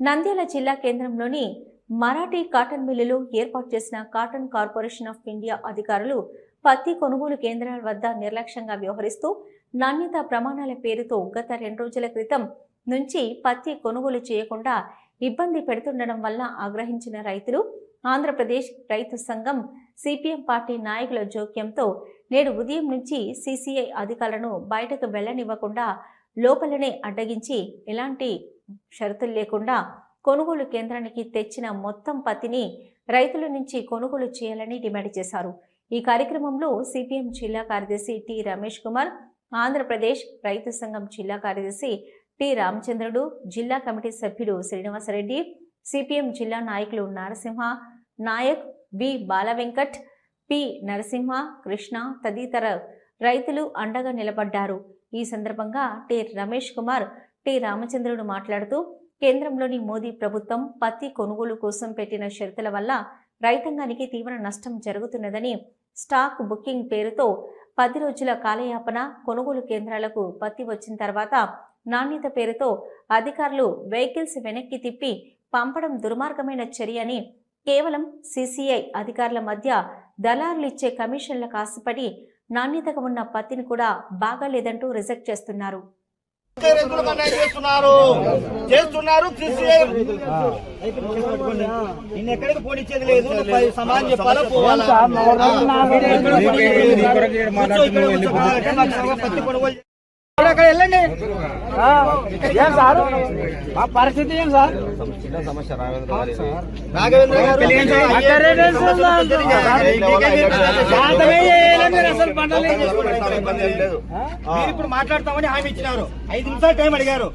నంద్యాల జిల్లా కేంద్రంలోని మరాఠీ కాటన్ మిల్లులో ఏర్పాటు చేసిన కాటన్ కార్పొరేషన్ ఆఫ్ ఇండియా అధికారులు పత్తి కొనుగోలు కేంద్రాల వద్ద నిర్లక్ష్యంగా వ్యవహరిస్తూ నాణ్యత ప్రమాణాల పేరుతో గత రెండు రోజుల క్రితం నుంచి పత్తి కొనుగోలు చేయకుండా ఇబ్బంది పెడుతుండడం వల్ల ఆగ్రహించిన రైతులు ఆంధ్రప్రదేశ్ రైతు సంఘం సిపిఎం పార్టీ నాయకుల జోక్యంతో నేడు ఉదయం నుంచి సిసిఐ అధికారులను బయటకు వెళ్ళనివ్వకుండా లోపలనే అడ్డగించి ఎలాంటి షరతులు లేకుండా కొనుగోలు కేంద్రానికి తెచ్చిన మొత్తం పత్తిని రైతుల నుంచి కొనుగోలు చేయాలని డిమాండ్ చేశారు. ఈ కార్యక్రమంలో సిపిఎం జిల్లా కార్యదర్శి టి రమేష్ కుమార్ ఆంధ్రప్రదేశ్ రైతు సంఘం జిల్లా కార్యదర్శి టి రామచంద్రుడు జిల్లా కమిటీ సభ్యుడు శ్రీనివాసరెడ్డి సిపిఎం జిల్లా నాయకులు నరసింహ నాయక్ బి బాలవెంకట్ పి నరసింహ కృష్ణ తదితర రైతులు అండగా నిలబడ్డారు. ఈ సందర్భంగా టి రమేష్ కుమార్ టి రామచంద్రుడు మాట్లాడుతూ కేంద్రంలోని మోదీ ప్రభుత్వం పత్తి కొనుగోలు కోసం పెట్టిన షరతుల వల్ల రైతాంగానికి తీవ్ర నష్టం జరుగుతున్నదని స్టాక్ బుకింగ్ పేరుతో పది రోజుల కాలయాపన కొనుగోలు కేంద్రాలకు పత్తి వచ్చిన తర్వాత నాణ్యత పేరుతో అధికారులు వెహికల్స్ వెనక్కి తిప్పి పంపడం దుర్మార్గమైన చర్య అని కేవలం సిసిఐ అధికారుల మధ్య దళారులు ఇచ్చే కమిషన్ల కాసుపడి నాణ్యతగా ఉన్న పత్తిని కూడా బాగాలేదంటూ రిజెక్ట్ చేస్తున్నారు. చేస్తున్నారు. చేస్తున్నారు ఎక్కడికి పోనిచ్చేది లేదు. చెప్పాలా పోవాలా? పత్తి కొనుగోలు. అక్కడ వెళ్ళండి ఏం సార్ మా పరిస్థితి ఏం సార్ రాఘవేంద్ర గారు మీరు ఇప్పుడు మాట్లాడతామని హామీ ఇచ్చినారు ఐదు నిమిషాలు టైం అడిగారు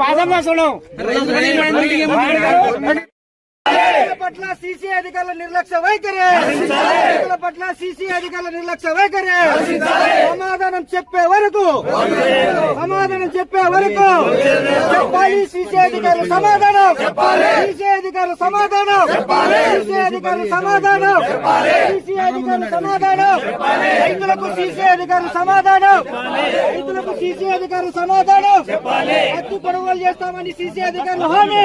పాదం చూడం రైతుల పట్ల సీసీ అధికారుల నిర్లక్ష్య వైఖరి. రైతుల పట్ల సీసీ అధికారుల నిర్లక్ష్య వైఖరి. సమాధానం చెప్పే వరకు సమాధానం చెప్పే వరకు చెప్పాలి సీసీ అధికారులు సమాధానం. సీసీ అధికారులు సమాధానం. సీసీ అధికారులు సమాధానం. సీసీ అధికారులు సమాధానం. రైతులకు సీసీ అధికారులు సమాధానం. రైతులకు సీసీ అధికారులు సమాధానం. హక్కు కొనుగోలు చేస్తామని సీసీ అధికారులు హామీ.